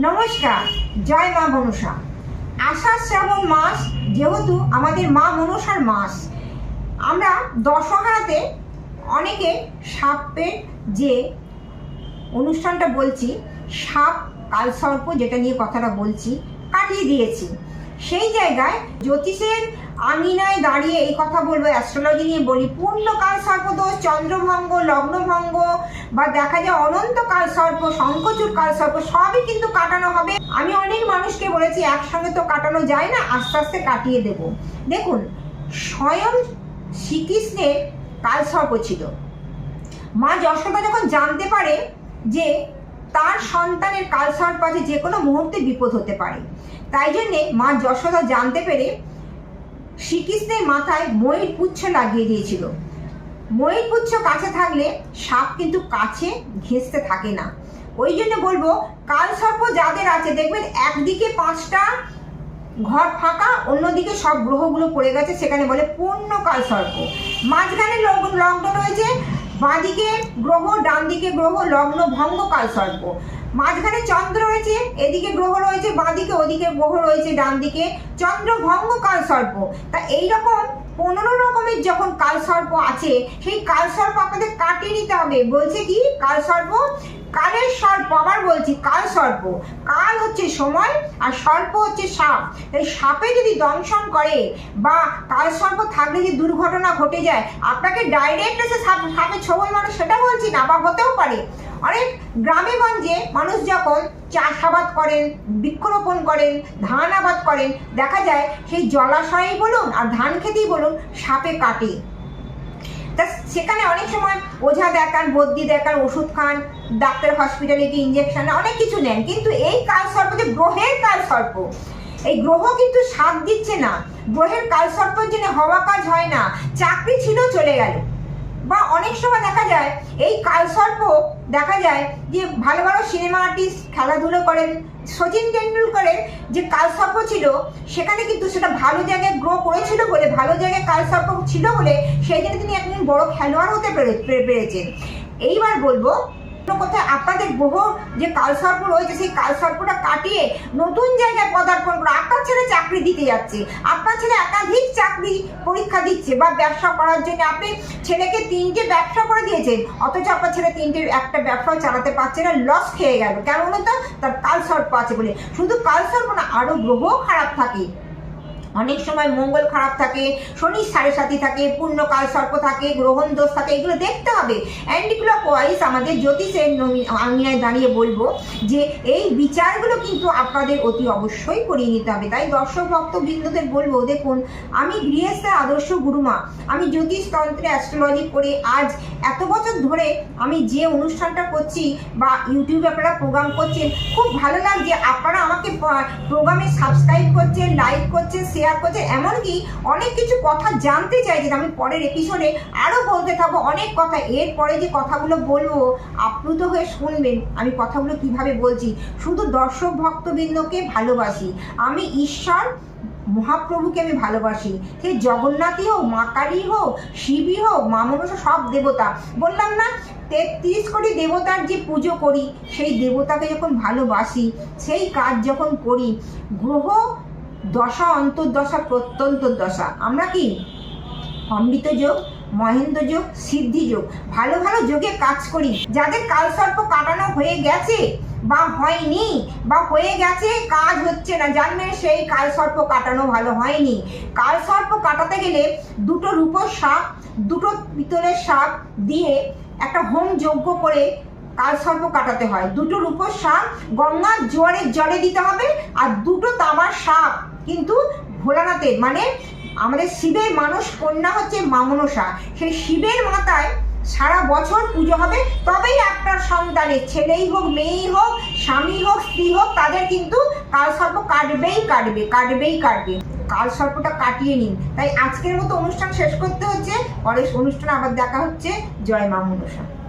নমস্কার, জয় মা মনসা আষাঢ় শ্রাবণ মাস যেহেতু আমাদের মা মনসার মাস, আমরা দশহরাতে অনেকে সাপের যে অনুষ্ঠানটা বলছি, সাপ কালসর্প যেটা নিয়ে কথাটা বলছি, কাটিয়ে দিয়েছি। সেই জায়গায় জ্যোতিষের আঙিনায় দাঁড়িয়ে এই কথা বলব অ্যাস্ট্রোলজি নিয়ে বলি পূর্ণ কাল সর্পদোষ চন্দ্রভঙ্গ লগ্নভঙ্গ বা দেখা যায় অনন্ত কাল সর্প শঙ্কচুর কাল সর্প, সবই কিন্তু কাটানো হবে। আমি অনেক মানুষকে বলেছি, একসঙ্গে তো কাটানো যায় না, আস্তে আস্তে কাটিয়ে দেব। দেখুন, স্বয়ং শ্রীকৃষ্ণের কাল সর্প ছিল। মা যশোদা যখন জানতে পারে যে তার সন্তানের কালসর্প আছে, যে কোনো মুহূর্তে বিপদ হতে পারে। তাই জন্যে মা যশোদা জানতে পেরে শ্রীকৃষ্ণের মাথায় ময়ূর পুচ্ছ লাগিয়ে দিয়েছিল। ময়ূর পুচ্ছ কাছে থাকলে সাপ কিন্তু কাছে ঘেঁষতে থাকে না। ওই জন্য বলব কাল সর্প যাদের আছে, দেখবেন একদিকে পাঁচটা ঘর ফাঁকা, অন্যদিকে সব গ্রহগুলো পড়ে গেছে, সেখানে বলে পূর্ণ কাল সর্প মাঝখানে লগ্ন রয়েছে, বাঁদিকে গ্রহ ডান দিকে গ্রহ, লগ্ন ভঙ্গ কাল সর্প মাঝখানে চন্দ্র রয়েছে, এদিকে গ্রহ রয়েছে, বাঁদিকে, ওদিকে গ্রহ রয়েছে ডান দিকে চন্দ্র ভঙ্গ কাল সর্প তা এইরকম পনেরো রকমের যখন কাল সর্প আছে, সেই কাল সর্প আপনাদের কাটিয়ে নিতে হবে। বলছে কি কাল সর্প সর্প আবার বলছি, কাল সর্প। কাল হচ্ছে সময় আর সর্প হচ্ছে সাপ। এই সাপে যদি দংশন করে বা কাল সর্প থাকলে যে দুর্ঘটনা ঘটে যায়, আপনাকে ডাইরেক্ট এসে সাপ, সাপে ছবল মানুষ সেটা বলছি না, বা হতেও পারে। অনেক গ্রামে গঞ্জে মানুষ যখন চাষাবাদ করেন, বৃক্ষরোপণ করেন, ধান আবাদ করেন, দেখা যায় সেই জলাশয়েই বলুন আর ধান খেতেই বলুন, সাপে কাটে। তা সেখানে অনেক সময় ওঝা দেখান বদ্যি দেখান ওষুধ খান ডাক্তার হসপিটালে গিয়ে ইঞ্জেকশন অনেক কিছু নেন। কিন্তু এই কাল সর্প যে গ্রহের কাল সর্প, এই গ্রহ কিন্তু সাথ দিচ্ছে না। গ্রহের কাল সর্পের জন্য হওয়া কাজ হয় না। চাকরি ছিল, চলে গেল। বা অনেক সময় দেখা যায়, এই কালসর্প দেখা যায় যে ভালো ভালো সিনেমা আর্টিস্ট খেলাধুলো করেন, সচিন টেন্ডুলকারের যে কালসর্প ছিল, সেখানে কিন্তু সেটা ভালো জায়গায় গ্রো করেছিল বলে, ভালো জায়গায় কালসর্প ছিল বলে, সেই জন্য তিনি একদিন বড় খেলোয়াড় হতে পেরে, পেরেছেন। এইবার বলব আপনাদের গ্রহ যে রয়েছে, সেই কাটিয়ে নতুন জায়গায় করে ছেলে চাকরি দিতে যাচ্ছে। আপনার ছেলে একাধিক চাকরি পরীক্ষা দিচ্ছে বা ব্যবসা করার জন্য। আপনি ছেলেকে তিনটে ব্যবসা করে দিয়েছেন, অথচ আপনার ছেলে তিনটে, একটা ব্যবসাও চালাতে পারছে না লস খেয়ে গেল। কেন বলুন তো? তার কালসর্প আছে বলে। শুধু কালসর্প না আরও গ্রহও খারাপ থাকে। অনেক সময় মঙ্গল খারাপ থাকে শনি সাড়ে সাথী থাকে পূর্ণ কাল সর্প থাকে, গ্রহণ দোষ থাকে, এগুলো দেখতে হবে। অ্যান্টিক্লক ওয়াইজ আমাদের জ্যোতিষের আঙিনায় দাঁড়িয়ে বলব যে এই বিচারগুলো কিন্তু আপনাদের অতি অবশ্যই করিয়ে নিতে হবে। তাই দর্শক ভক্ত বৃন্দদের বলব, দেখুন, আমি গৃহস্থের আদর্শ গুরুমা, আমি জ্যোতিষ তন্ত্রে অ্যাস্ট্রোলজি করে আজ এত বছর ধরে আমি যে অনুষ্ঠানটা করছি বা ইউটিউবে আপনারা প্রোগ্রাম করছেন, খুব ভালো লাগছে। আপনারা আমাকে প্রোগ্রামে সাবস্ক্রাইব করছেন লাইক করছেন শেয়ার করছেন এমনকি অনেক কিছু কথা জানতে চাইছেন আমি পরের এপিসোডে আরও বলতে থাকব। অনেক কথা, এরপরে যে কথাগুলো বলব, আপ্লুত হয়ে শুনবেন আমি কথাগুলো কীভাবে বলছি। শুধু দর্শক ভক্তবৃন্দকে ভালোবাসি, আমি ঈশ্বর, মহাপ্রভুকে আমি ভালোবাসি। সে জগন্নাথই হোক, মা কালী হোক, শিবই হোক, মা মনসা সব দেবতা। বললাম না, তেত্রিশ কোটি দেবতার যে পুজো করি, সেই দেবতাকে যখন ভালোবাসি, সেই কাজ যখন করি, গ্রহ দশা, অন্তর্দশা প্রত্যন্ত দশা আমরা কি? অমৃত যোগ, মহেন্দ্র যোগ, সিদ্ধি যোগ। ভালো ভালো যোগে কাজ করি। যাদের কালসর্প কাটানো হয়ে গেছে বা হয়নি বা হয়ে গেছে, কাজ হচ্ছে না। জানবেন সেই কালসর্প কাটানো ভালো হয়নি। কালসর্প কাটাতে গেলে দুটো রূপোর সাপ, দুটো পিতলের সাপ দিয়ে একটা হোম যজ্ঞ করে কালসর্প কাটাতে হয়। দুটো রূপোর সাপ গঙ্গার জোয়ারের জলে দিতে হবে আর দুটো তামার সাপ কিন্তু ভোলানাথের মানে আমাদের শিবের মানুষ কন্যা হচ্ছে মামনসা সেই শিবের মাথায় সারা বছর পুজো হবে, তবেই আপনার সন্তানের ছেলেই হোক, মেয়েই হোক, স্বামী হোক, স্ত্রী হোক, তাদের কিন্তু কালসর্প কাটবেই কাটবে কাটবেই কাটবে। কাল সর্পটা কাটিয়ে নিন। তাই আজকের মতো অনুষ্ঠান শেষ করতে হচ্ছে। পরের অনুষ্ঠানে আবার দেখা হচ্ছে। জয় মা মনসা।